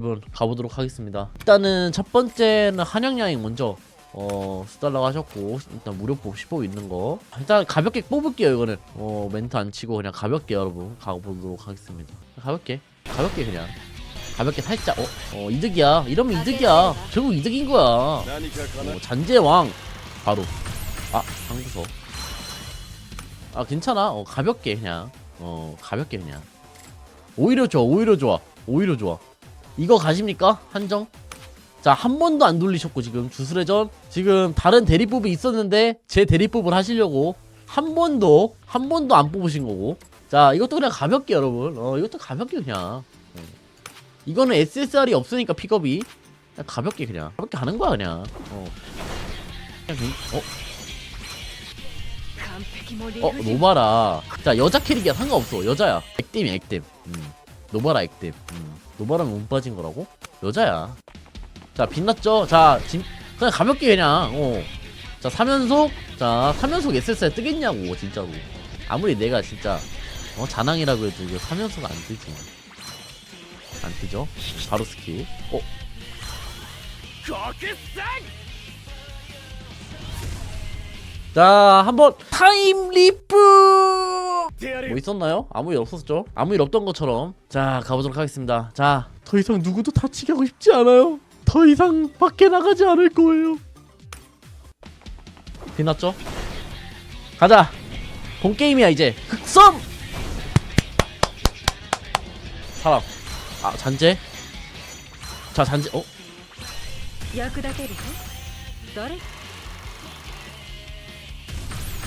한번 가보도록 하겠습니다. 일단은 첫 번째는 한영양이 먼저 어, 수달라고 하셨고 일단 무료법 10호 있는 거. 일단 가볍게 뽑을게요 이거는. 어, 멘트 안 치고 그냥 가볍게 여러분 가보도록 하겠습니다. 가볍게. 가볍게 그냥. 가볍게 살짝 어? 어 이득이야. 이러면 이득이야. 결국 이득인 거야. 어, 잔재왕. 바로. 아 항구석. 아 괜찮아. 어 가볍게 그냥. 어 가볍게 그냥. 오히려 좋아 오히려 좋아 오히려 좋아. 이거 가십니까? 한정? 자, 한 번도 안 돌리셨고 지금 주술회전. 지금 다른 대립법이 있었는데 제 대립법을 하시려고 한 번도 한 번도 안 뽑으신 거고. 자, 이것도 그냥 가볍게 여러분. 어, 이것도 가볍게 그냥. 네. 이거는 SSR이 없으니까 픽업이. 그냥 가볍게 그냥. 가볍게 하는 거야 그냥. 어. 어? 어 노바라. 자 여자 캐릭이야. 상관없어. 여자야. 액땜이야 액땜. 음. 노바라 액땜 음. 노바라면 운 빠진 거라고? 여자야. 자 빛났죠? 자 진, 그냥 가볍게 그냥 어 자 3연속? 자 3연속 SSR 뜨겠냐고 진짜로. 아무리 내가 진짜 어 자낭이라고 해도 이거 3연속 안 뜨지. 안 뜨죠? 바로 스킬. 어? 자, 한번 타임 리프! てやれ 뭐 있었나요? 아무 일 없었죠? 아무 일 없던 것처럼. 자, 가보도록 하겠습니다. 자, 더 이상 누구도 다치게 하고 싶지 않아요. 더 이상 밖에 나가지 않을 거예요. 빛났죠? 가자! 본 게임이야, 이제. 흑섬! 사람. 아, 잔재? 자, 잔재, 어? 役立てるぞ誰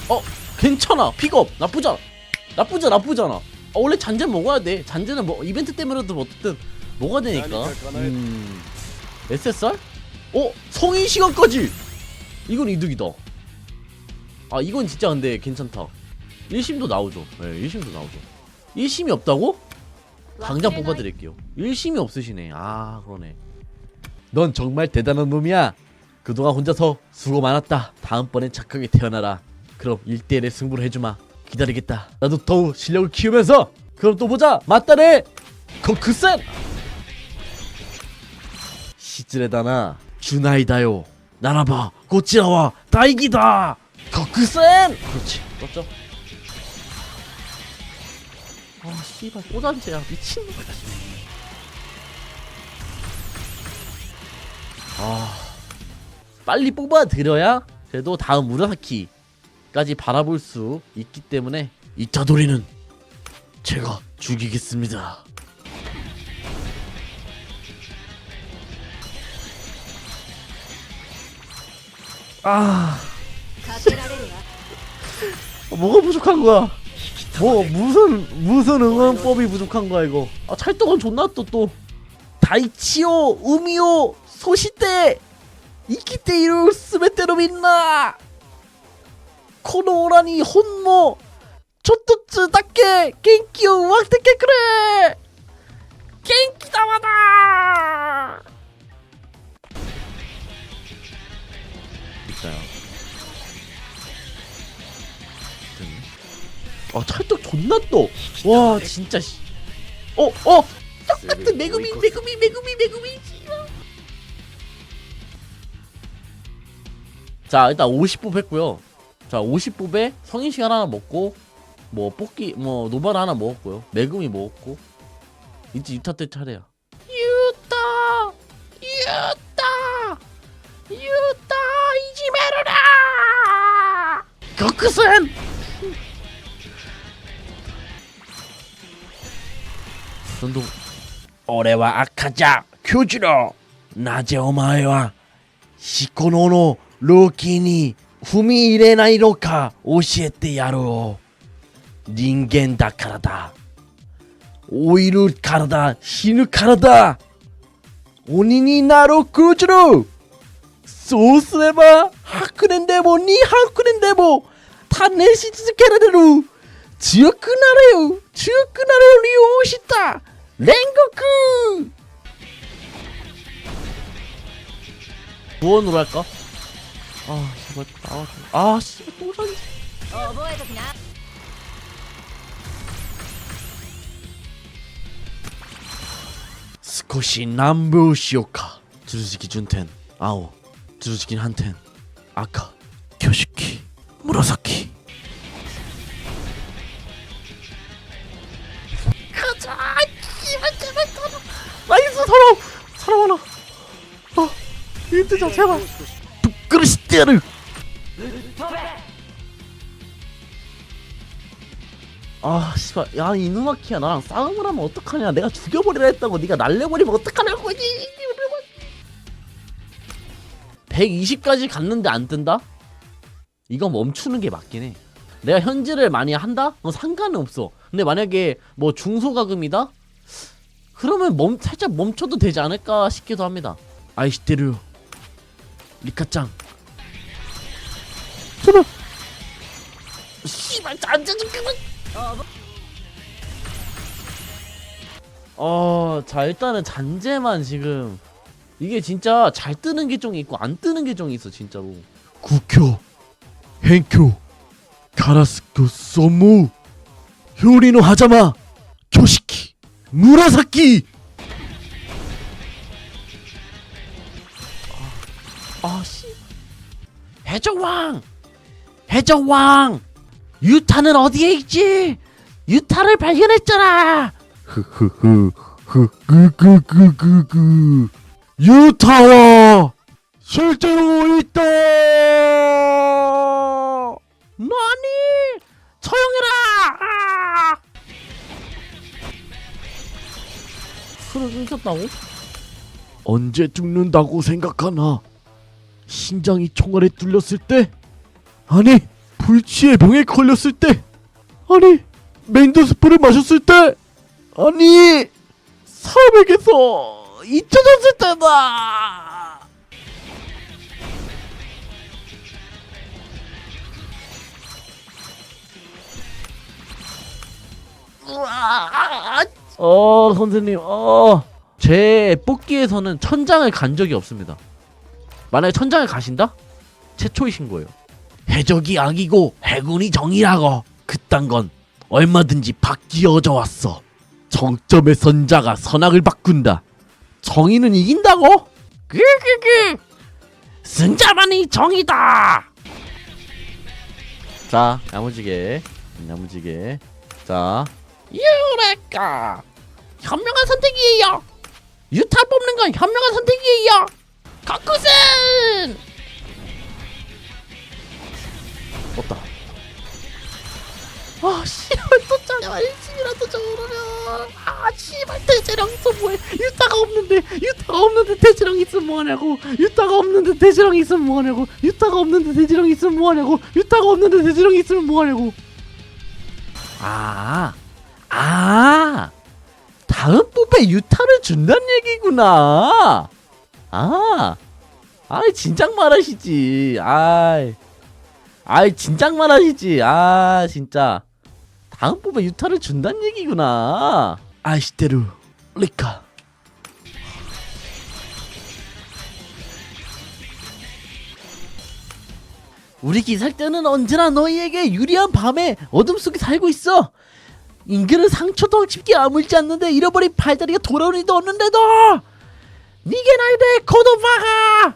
어 괜찮아 픽업 나쁘잖아 나쁘잖아 나쁘잖아. 아, 원래 잔재 먹어야 돼. 잔재는 뭐 이벤트 때문에라도 어쨌든 먹어야 되니까. 음. SSR? 어 성인 시간까지! 이건 이득이다. 아 이건 진짜 근데 괜찮다. 1심도 나오죠. 네 1심도 나오죠. 1심이 없다고? 당장 뽑아드릴게요. 1심이 없으시네. 아 그러네. 넌 정말 대단한 놈이야. 그동안 혼자서 수고 많았다. 다음번엔 착하게 태어나라. 그럼 1대1의 승부를 해주마 기다리겠다. 나도 더욱 실력을 키우면서 그럼 또 보자. 맞다네. 거크센 시즈레다나 주나이다요. 나라봐. 고치라와. 다이기다. 거크센 그렇지. 떴죠? 아 씨발. 꼬잔지야. 미친놈 아. 빨리 뽑아드려야 그래도 다음 무라사키 까지 바라볼 수 있기 때문에 이 자돌이는 제가 죽이겠습니다. 아 어, 뭐가 부족한 거야? 뭐 무슨 무슨 응원법이 부족한 거야 이거? 아 찰떡은 존나 또 또 다이치오 우미오 소시테 이키테 이루 스메테로 민나 코노라니 혼모 초토츠 다케 겐키오 왁테케 그래 겐키 다와다 있어요. 아 찰떡 존나 떠. 와 진짜 씨. 어 어. 똑같은 매구미 매구미 매구미 매구미. 씨발. 자 일단 50뽑 했고요. 자 50뽑에 성인 시간 하나 먹고 뭐 뽑기 뭐 노바를 하나 먹었고요. 매금이 먹었고. 이제 유타 때 차례야. 유타! 유타! 유타! 이지메르라 거크센 전동 오레와 아카자 교주로 나제 오마에와 시코노노 루키니 踏み入れないのか教えてやろう。人間だからだ。老いるからだ。死ぬからだ。鬼になろう、クジロそうすれば、白年でも二白年でも、試し続けられる。強くなれよ強くなれよ利用した煉獄どうなるかああ 이거 나와 아, 씨, 또 전지. 스코시 남부 시오카. 두루지기 준텐 아오. 두루지기 한텐 아카. 교시키 무라사키. 가자! 제발 제발 사람 나이스 사람 사람 하나 아 힌트자 제발 부끄러시대를 아 씨발. 야 이누마키야. 나랑 싸움을 하면 어떡하냐? 내가 죽여버리라 했다고 네가 날려버리면 어떡하냐고. 이 120까지 갔는데 안 뜬다? 이거 멈추는 게 맞긴 해. 내가 현질을 많이 한다? 어, 상관은 없어. 근데 만약에 뭐 중소가금이다? 그러면 멈, 살짝 멈춰도 되지 않을까 싶기도 합니다. 아이시테르 리카짱. 제발. 씨발 그만 어, 자 일단은 잔재만 지금 이게 진짜 잘 뜨는 계정이 있고 안 뜨는 계정이 있어 진짜로. 국교, hen교, 가라스코 소무, 효리노 하자마, 교시키, 무라사키. 아, 아 씨. 해적왕, 해적왕, 유타는 어디에 있지? 유타를 발견했잖아. 흐흐흐흐흐그그그그 유타와 실제로 있다. 나니 처형해라. 아! 그래 끊겼다고? 언제 죽는다고 생각하나? 심장이 총알에 뚫렸을 때? 아니 불치의 병에 걸렸을 때? 아니 멘도스프를 마셨을 때? 아니 사람에게서 잊혀졌을 때다. 어 선생님 어제 뽑기에서는 천장을 간 적이 없습니다. 만약에 천장을 가신다? 최초이신 거예요. 해적이 악이고 해군이 정이라고 그딴 건 얼마든지 바뀌어져 왔어. 정점의 선자가 선악을 바꾼다. 정의는 이긴다고? 그그그 승자만이 정이다. 자 야무지게 야무지게 자 유레카 현명한 선택이에요. 유타 뽑는 건 현명한 선택이에요. 거쿠슨 없다. 아 씨발 또 짜려 일심이라도 저러면. 아 씨발 대재령 있어 뭐해. 유타가 없는데 유타가 없는데 대재령 있으면 뭐하냐고. 유타가 없는데 대재령 있으면 뭐하냐고. 유타가 없는데 대재령 있으면 뭐하냐고. 유타가 없는데 대재령 있으면 뭐하냐고. 아 아, 다음 뽑에 유타를 준다는 얘기구나. 아, 아이 진작 말하시지. 아이, 아이 진작 말하시지. 아 진짜 다음 뽑에 유타를 준다는 얘기구나. 아이시테루 리카. 우리 기살대는 언제나 너희에게 유리한 밤에 어둠 속에 살고 있어. 인근은 상처도 쉽게 아물지 않는데 잃어버린 팔다리가 돌아오는 이도 없는데도 니게 나이데 코도바가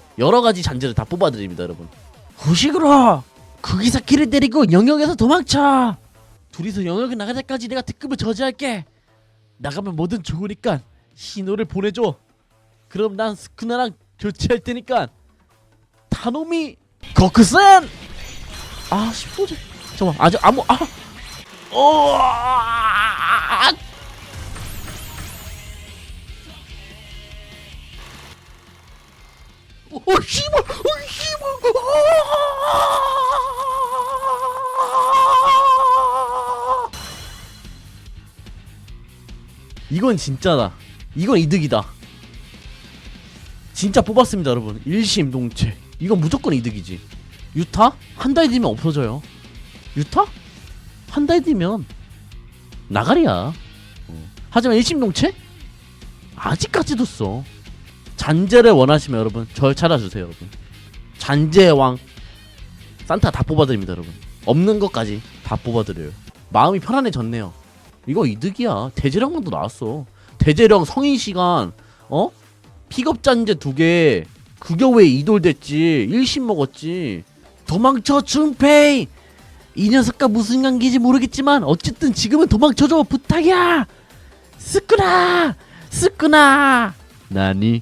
여러 가지 잔재를 다 뽑아드립니다 여러분. 후식으로 구기사키를 데리고 영역에서 도망쳐. 둘이서 영역에 나갈 때까지 내가 특급을 저지할게. 나가면 뭐든 좋으니까 신호를 보내줘. 그럼 난 스쿠나랑 교체할 테니까 타노미 거크센! 아 10호지? 잠깐만 아직 아무 아! 어, 오 씨발 오 씨발 아! 이건 진짜다 이건 이득이다. 진짜 뽑았습니다, 여러분. 일심동체. 이건 무조건 이득이지. 유타 한 달 뒤면 없어져요. 유타 한 달 뒤면 나가리야. 어. 하지만 일심동체 아직까지도 써. 잔재를 원하시면 여러분 절 찾아주세요, 여러분. 잔재의 왕 산타 다 뽑아드립니다, 여러분. 없는 것까지 다 뽑아드려요. 마음이 편안해졌네요. 이거 이득이야. 대재령도 나왔어. 대재령 성인 시간 어 픽업 잔재 두 개. 그겨왜 이돌 됐지. 일심 먹었지. 도망쳐 준페이. 이 녀석과 무슨 관계인지 모르겠지만 어쨌든 지금은 도망쳐줘 부탁이야. 스쿠나 스쿠나 나니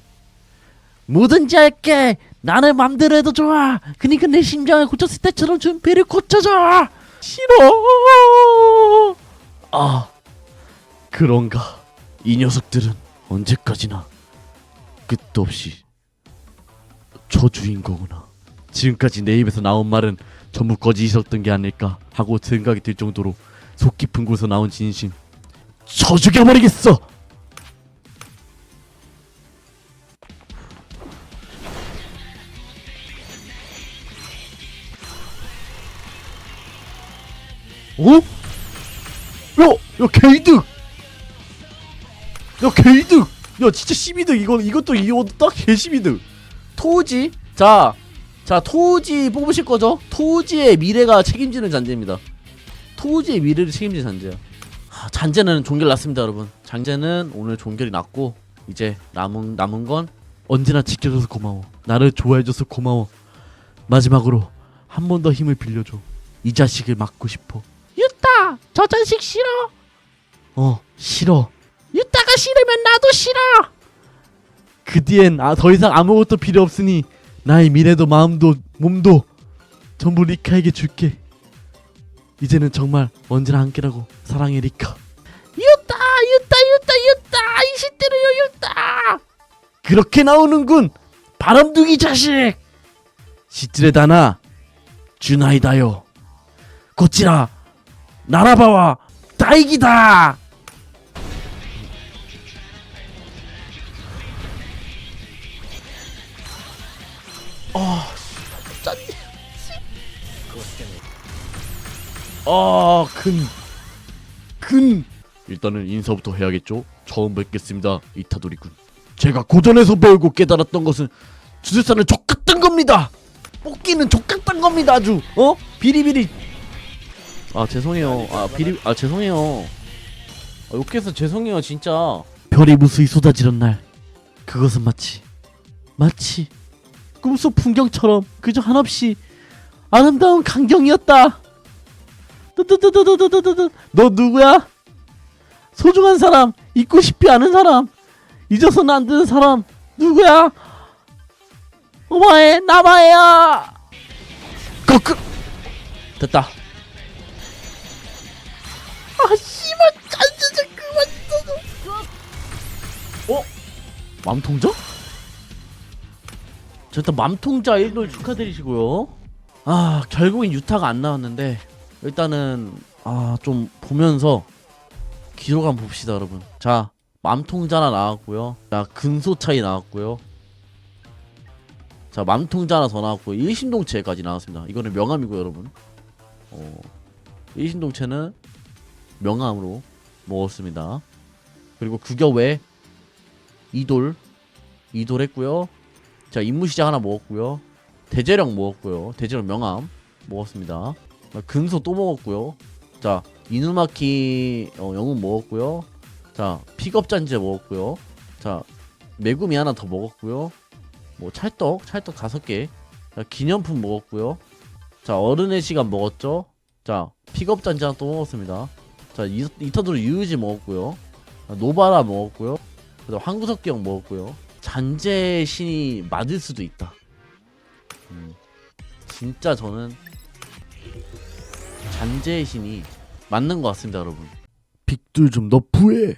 뭐든지 할게. 나는 맘대로 해도 좋아. 그니까 내 심장을 고쳤을 때처럼 준비를 고쳐줘. 싫어. 아 그런가? 이 녀석들은 언제까지나 끝도 없이 저주인 거구나. 지금까지 내 입에서 나온 말은 전부 거짓이었던 게 아닐까 하고 생각이 들 정도로 속 깊은 곳에서 나온 진심. 저 죽여버리겠어 어? 야, 야 개이득. 야 개이득. 야 진짜 12득 이거 이것도 이거 딱 개 12득. 토지. 자, 자 토지 뽑으실 거죠? 토지의 미래가 책임지는 잔재입니다. 토지의 미래를 책임지는 잔재야. 하, 잔재는 종결 났습니다, 여러분. 잔재는 오늘 종결이 났고 이제 남은 남은 건 언제나 지켜줘서 고마워. 나를 좋아해줘서 고마워. 마지막으로 한 번 더 힘을 빌려줘. 이 자식을 막고 싶어. 저 자식 싫어. 어, 싫어. 유따가 싫으면 나도 싫어. 그 뒤엔 아, 더 이상 아무것도 필요 없으니 나의 미래도 마음도 몸도 전부 리카에게 줄게. 이제는 정말 언제나 함께라고 사랑해 리카. 유따, 유따, 유따, 유따, 이 시대로요 유따. 그렇게 나오는군. 바람둥이 자식. 시들의 다나 주나이다요. 고치라 나라바와 다이기다. 아, 짠. 아, 근, 근. 일단은 인사부터 해야겠죠. 처음 뵙겠습니다, 이타도리군. 제가 고전에서 배우고 깨달았던 것은 주술사는 족같던 겁니다. 뽑기는 족같던 겁니다, 아주. 어? 비리비리 아 죄송해요. 아 비리 아 죄송해요. 아, 욕해서 죄송해요 진짜. 별이 무수히 쏟아지는 날 그것은 마치 마치 꿈속 풍경처럼 그저 한없이 아름다운 광경이었다. 너 누구야? 소중한 사람 잊고 싶지 않은 사람 잊어서는 안 되는 사람 누구야? 오마에 나마에야. 거크 그, 됐다. 맘통자? 저 일단 맘통자 1돌 축하드리시고요. 아 결국엔 유타가 안 나왔는데 일단은 아 좀 보면서 기록 한번 봅시다 여러분. 자 맘통자나 나왔고요. 자 근소 차이 나왔고요. 자 맘통자 하나 더 나왔고 일심동체까지 나왔습니다. 이거는 명함이고 여러분. 어 일심동체는 명함으로 먹었습니다. 그리고 그겨 외 이돌 이돌 했고요. 자 임무 시작 하나 먹었고요. 대재령 먹었고요. 대재령 명함 먹었습니다. 근소 또 먹었고요. 자 이누마키 어, 영웅 먹었고요. 자 픽업 잔재 먹었고요. 자 메구미 하나 더 먹었고요. 뭐 찰떡 찰떡 다섯 개. 자 기념품 먹었고요. 자 어른의 시간 먹었죠. 자 픽업 잔재 하나 또 먹었습니다. 자 이, 이터드로 유유지 먹었고요 아, 노바라 먹었고요 그다음 황구석기 형 먹었고요. 잔재 신이 맞을 수도 있다. 음, 진짜 저는 잔재 신이 맞는 것 같습니다 여러분. 빅들 좀 너프해